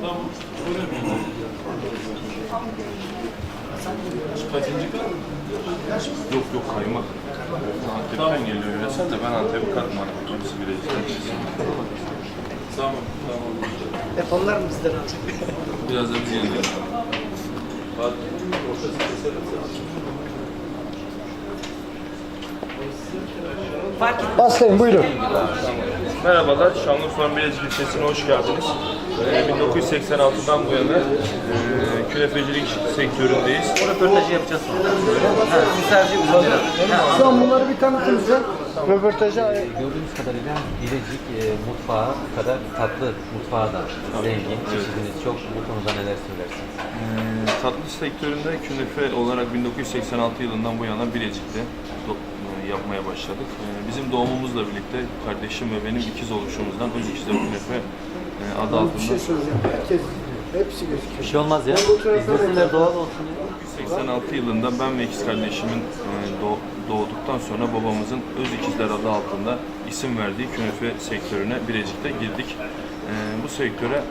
Tamam. Öyle mi? Kaçıncı kat? Yok yok kaymak. Antep'ten geliyor yöresel de ben Antep'i katmadım. Kimisi Bilecik'ten. Tamam. Tamam. Hep onlar mı bizden alacak? Biraz da biz. Ortası. Fark et. Başlayın buyurun. Merhabalar, Şanlıurfa Bilecik ilçesine hoş geldiniz. Ee, 1986'dan bu yana e, künefecilik sektöründeyiz. Röportajı yapacağız sonra. Ha, siz sadece. Şu an bunları bir tanıtın bize. Röportaja Gördüğünüz kadarıyla Bilecik e, mutfağı kadar tatlı mutfağı da zengin, çeşidiniz çok. Bu konuda neler söylersiniz? Ee, tatlı sektöründe künefe olarak 1986 yılından bu yana Bilecik'te do- yapmaya başladık. Ee, bizim doğumumuzla birlikte kardeşim ve benim ikiz oluşumuzdan Öz İkizler Künefe e, adı bir altında şey söyleyeceğim. Herkes hepsi Bir gözüküyor. şey olmaz ya. İzlesinler doğal olsun ya. 86 yılında ben ve ikiz kardeşimin e, doğ- doğduktan sonra babamızın Öz İkizler adı altında isim verdiği künefe sektörüne Bilecik'te girdik. E, bu sektöre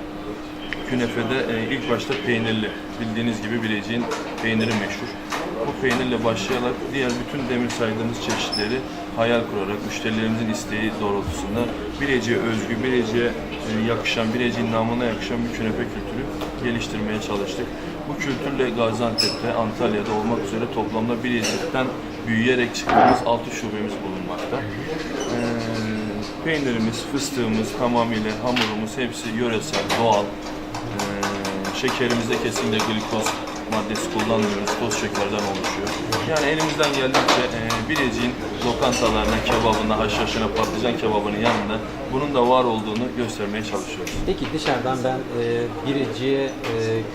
künefede ilk başta peynirli, bildiğiniz gibi Bilecik'in peyniri meşhur. Bu peynirle başlayarak diğer bütün demin saydığımız çeşitleri hayal kurarak müşterilerimizin isteği doğrultusunda Bilecik'e özgü, Bilecik'e e, yakışan, Bilecik'in namına yakışan bir künefe kültürü geliştirmeye çalıştık. Bu kültürle Gaziantep'te, Antalya'da olmak üzere toplamda Bilecik'ten büyüyerek çıktığımız 6 şubemiz bulunmakta. Ee, peynirimiz, fıstığımız, tamamıyla hamurumuz hepsi yöresel, doğal. Ee, şekerimizde kesinlikle glikoz maddesi kullanmıyoruz. Toz şekerden oluşuyor. Yani elimizden geldikçe e, Bilecik'in lokantalarına, kebabına, haşhaşına, patlıcan kebabının yanında bunun da var olduğunu göstermeye çalışıyoruz. Peki dışarıdan ben e, Bilecik'e e,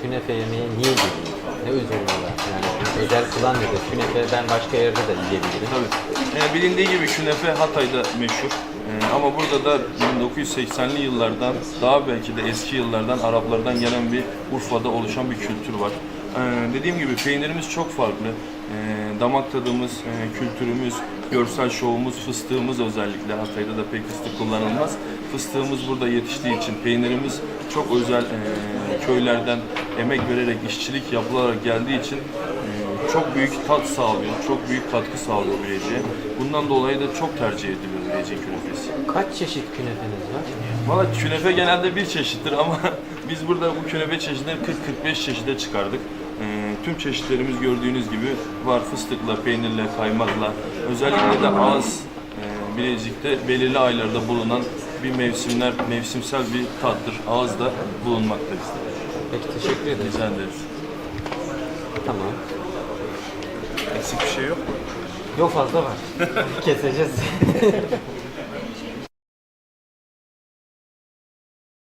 künefe yemeye niye geleyim? Ne özürlüğü var? Yani özel kılan nedir? Künefe ben başka yerde de yiyebilirim. Tabii. Ee, bilindiği gibi künefe Hatay'da meşhur. Ee, ama burada da 1980'li yıllardan, daha belki de eski yıllardan Araplardan gelen bir Urfa'da oluşan bir kültür var. Ee, dediğim gibi peynirimiz çok farklı. Ee, damak tadımız, e, kültürümüz, görsel şovumuz, fıstığımız özellikle Hatay'da da pek fıstık kullanılmaz. Fıstığımız burada yetiştiği için peynirimiz çok özel e, köylerden emek vererek, işçilik yapılarak geldiği için e, çok büyük tat sağlıyor, çok büyük katkı sağlıyor Bilecik'e. Bundan dolayı da çok tercih ediliyor Bilecik künefesi. Kaç çeşit künefeniz var? Valla künefe genelde bir çeşittir ama biz burada bu künefe çeşitleri 40-45 çeşide çıkardık. Ee, tüm çeşitlerimiz gördüğünüz gibi var fıstıkla, peynirle, kaymakla. Özellikle de ağız e, Bilecik'te belirli aylarda bulunan bir mevsimler, mevsimsel bir tattır. Ağızda bulunmakta bizde. Peki teşekkür ederiz. Rica ederiz. Tamam. Eksik bir şey yok. Yok fazla var. Keseceğiz.